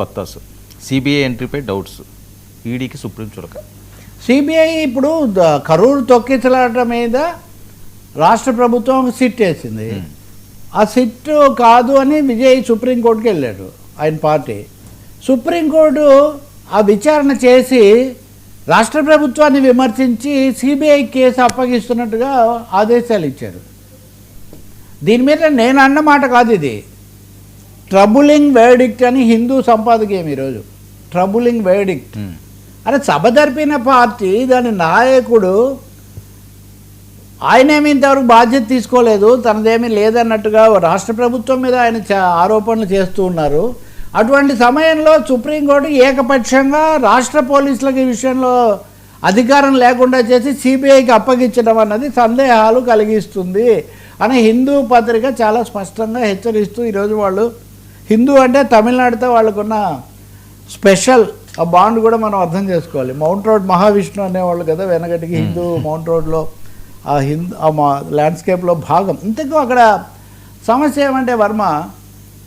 వత్తాసు. సిబిఐ ఎంట్రీపై డౌట్స్ ఈడీకి సుప్రీం చురక సిబిఐ ఇప్పుడు కరూరు తొక్కిసలాట మీద రాష్ట్ర ప్రభుత్వం ఒక సిట్ వేసింది. ఆ సిట్ కాదు అని విజయ్ సుప్రీంకోర్టుకి వెళ్ళాడు ఆయన పార్టీ. సుప్రీంకోర్టు ఆ విచారణ చేసి రాష్ట్ర ప్రభుత్వాన్ని విమర్శించి సిబిఐ కేసు అప్పగిస్తున్నట్టుగా ఆదేశాలు ఇచ్చారు. దీని మీద నేను అన్న మాట కాదు ఇది. ట్రబులింగ్ వేడిక్ట్ అని హిందూ సంపాదకీయం ఈరోజు? Troubling verdict. అరే సభ జరిపిన పార్టీ దాని నాయకుడు ఆయనేమి ఇంతవరకు బాధ్యత తీసుకోలేదు తనదేమీ లేదన్నట్టుగా రాష్ట్ర ప్రభుత్వం మీద ఆయన ఆరోపణలు చేస్తూ ఉన్నారు. అటువంటి సమయంలో సుప్రీంకోర్టు ఏకపక్షంగా రాష్ట్ర పోలీసులకు ఈ విషయంలో అధికారం లేకుండా చేసి సిబిఐకి అప్పగించడం అన్నది సందేహాలు కలిగిస్తుంది అని హిందూ పత్రిక చాలా స్పష్టంగా హెచ్చరిస్తూ ఈరోజు వాళ్ళు హిందూ అంటే తమిళనాడుతో వాళ్ళకున్న స్పెషల్ ఆ బాండ్ కూడా మనం అర్థం చేసుకోవాలి. మౌంట్ రోడ్ మహావిష్ణు అనేవాళ్ళు కదా వెనకటికి హిందూ మౌంట్ రోడ్లో ఆ హిందూ ఆ మా ల్యాండ్స్కేప్లో భాగం. ఇంతకు అక్కడ సమస్య ఏమంటే వర్మ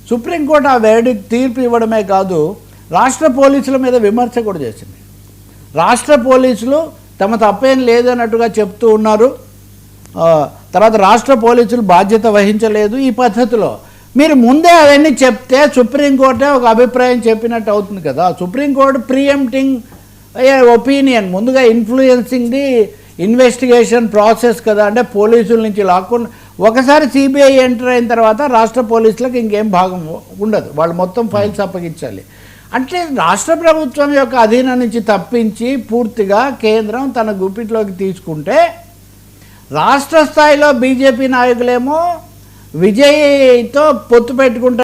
సుప్రీంకోర్టు ఆ వేడి తీర్పు ఇవ్వడమే కాదు రాష్ట్ర పోలీసుల మీద విమర్శ కూడా చేసింది. రాష్ట్ర పోలీసులు తమ తప్పేం లేదన్నట్టుగా చెప్తూ ఉన్నారు. తర్వాత రాష్ట్ర పోలీసులు బాధ్యత వహించలేదు ఈ పద్ధతిలో. మీరు ముందే అవన్నీ చెప్తే సుప్రీంకోర్టే ఒక అభిప్రాయం చెప్పినట్టు అవుతుంది కదా. Supreme Court preempting a opinion ముందుగా ఇన్ఫ్లుయెన్సింగ్ ది ఇన్వెస్టిగేషన్ ప్రాసెస్ కదా. అంటే పోలీసుల నుంచి లాక్కుండా ఒకసారి సిబిఐ ఎంటర్ అయిన తర్వాత రాష్ట్ర పోలీసులకు ఇంకేం భాగం ఉండదు. వాళ్ళు మొత్తం ఫైల్స్ అప్పగించాలి. అంటే రాష్ట్ర ప్రభుత్వం యొక్క అధీనం నుంచి తప్పించి పూర్తిగా కేంద్రం తన గుప్పిట్లోకి తీసుకుంటే రాష్ట్ర స్థాయిలో బీజేపీ నాయకులేమో విజయ్తో పొత్తు పెట్టుకుంటారు